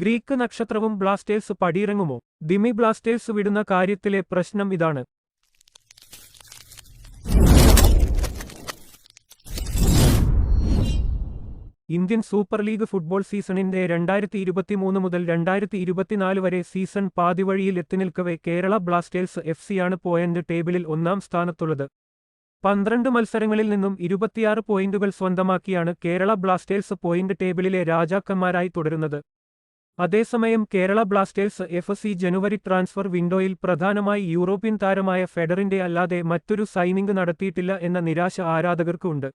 Greek നക്ഷത്രവും Blasters പടിയിറങ്ങുമോ? Dimi Blasters വിടുന്ന കാര്യത്തിലെ പ്രശ്നം ഇതാണ്. ഇന്ത്യൻ സൂപ്പർ ലീഗ് ഫുട്ബോൾ സീസണിന്റെ രണ്ടായിരത്തി ഇരുപത്തിമൂന്ന് മുതൽ രണ്ടായിരത്തി ഇരുപത്തിനാല് വരെ സീസൺ പാതിവഴിയിൽ എത്തിനിൽക്കവേ കേരള ബ്ലാസ്റ്റേഴ്സ് എഫ് സിയാണ് പോയിന്റ് ടേബിളിൽ ഒന്നാം സ്ഥാനത്തുള്ളത്. പന്ത്രണ്ട് മത്സരങ്ങളിൽ നിന്നും ഇരുപത്തിയാറ് പോയിന്റുകൾ സ്വന്തമാക്കിയാണ് കേരള ബ്ലാസ്റ്റേഴ്സ് പോയിന്റ് ടേബിളിലെ രാജാക്കന്മാരായി തുടരുന്നത്. അതേസമയം കേരള ബ്ലാസ്റ്റേഴ്സ് എഫ് സി ജനുവരി ട്രാൻസ്ഫർ വിൻഡോയിൽ പ്രധാനമായി യൂറോപ്യൻ താരമായ ഫെഡറിന്റെ അല്ലാതെ മറ്റൊരു സൈനിംഗ് നടത്തിയിട്ടില്ല എന്ന നിരാശ ആരാധകർക്കുണ്ട്.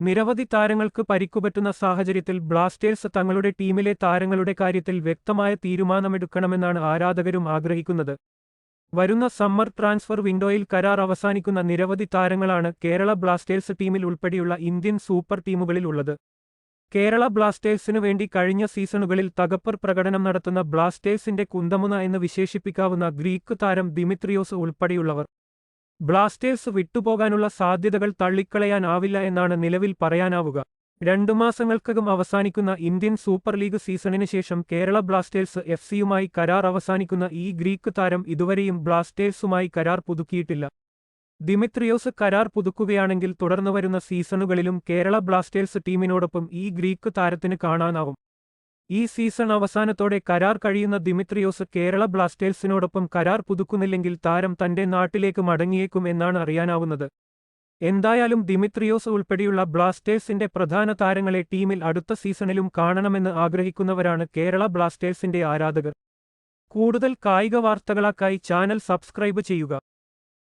നിരവധി താരങ്ങൾക്ക് പരിക്കുപറ്റുന്ന സാഹചര്യത്തിൽ ബ്ലാസ്റ്റേഴ്സ് തങ്ങളുടെ ടീമിലെ താരങ്ങളുടെ കാര്യത്തിൽ വ്യക്തമായ തീരുമാനമെടുക്കണമെന്നാണ് ആരാധകരും ആഗ്രഹിക്കുന്നത്. വരുന്ന സമ്മർ ട്രാൻസ്ഫർ വിൻഡോയിൽ കരാർ അവസാനിക്കുന്ന നിരവധി താരങ്ങളാണ് കേരള ബ്ലാസ്റ്റേഴ്സ് ടീമിൽ ഉൾപ്പെടെയുള്ള ഇന്ത്യൻ സൂപ്പർ ടീമുകളിൽ ഉള്ളത്. കേരള ബ്ലാസ്റ്റേഴ്സിനു വേണ്ടി കഴിഞ്ഞ സീസണുകളിൽ തകപ്പർ പ്രകടനം നടത്തുന്ന ബ്ലാസ്റ്റേഴ്സിന്റെ കുന്തമുന എന്ന് വിശേഷിപ്പിക്കാവുന്ന ഗ്രീക്ക് താരം ദിമിത്രിയോസ് ഉൾപ്പെടെയുള്ളവർ ബ്ലാസ്റ്റേഴ്സ് വിട്ടുപോകാനുള്ള സാധ്യതകൾ തള്ളിക്കളയാനാവില്ല എന്നാണ് നിലവിൽ പറയാനാവുക. രണ്ടു മാസങ്ങൾക്കകം അവസാനിക്കുന്ന ഇന്ത്യൻ സൂപ്പർ ലീഗ് സീസണിന് ശേഷം കേരള ബ്ലാസ്റ്റേഴ്സ് എഫ് സിയുമായി കരാർ അവസാനിക്കുന്ന ഈ ഗ്രീക്ക് താരം ഇതുവരെയും ബ്ലാസ്റ്റേഴ്സുമായി കരാർ പുതുക്കിയിട്ടില്ല. ദിമിത്രിയോസ് കരാർ പുതുക്കുകയാണെങ്കിൽ തുടർന്നു വരുന്ന സീസണുകളിലും കേരള ബ്ലാസ്റ്റേഴ്സ് ടീമിനോടൊപ്പം ഈ ഗ്രീക്ക് താരത്തിന് കാണാനാവും. ഈ സീസൺ അവസാനത്തോടെ കരാർ കഴിയുന്ന ദിമിത്രിയോസ് കേരള ബ്ലാസ്റ്റേഴ്സിനോടൊപ്പം കരാർ പുതുക്കുന്നില്ലെങ്കിൽ താരം തന്റെ നാട്ടിലേക്ക് മടങ്ങിയേക്കും എന്നാണ് അറിയാനാവുന്നത്. എന്തായാലും ദിമിത്രിയോസ് ഉൾപ്പെടെയുള്ള ബ്ലാസ്റ്റേഴ്സിന്റെ പ്രധാന താരങ്ങളെ ടീമിൽ അടുത്ത സീസണിലും കാണണമെന്ന് ആഗ്രഹിക്കുന്നവരാണ് കേരള ബ്ലാസ്റ്റേഴ്സിന്റെ ആരാധകർ. കൂടുതൽ കായിക വാർത്തകളാക്കായി ചാനൽ സബ്സ്ക്രൈബ് ചെയ്യുക.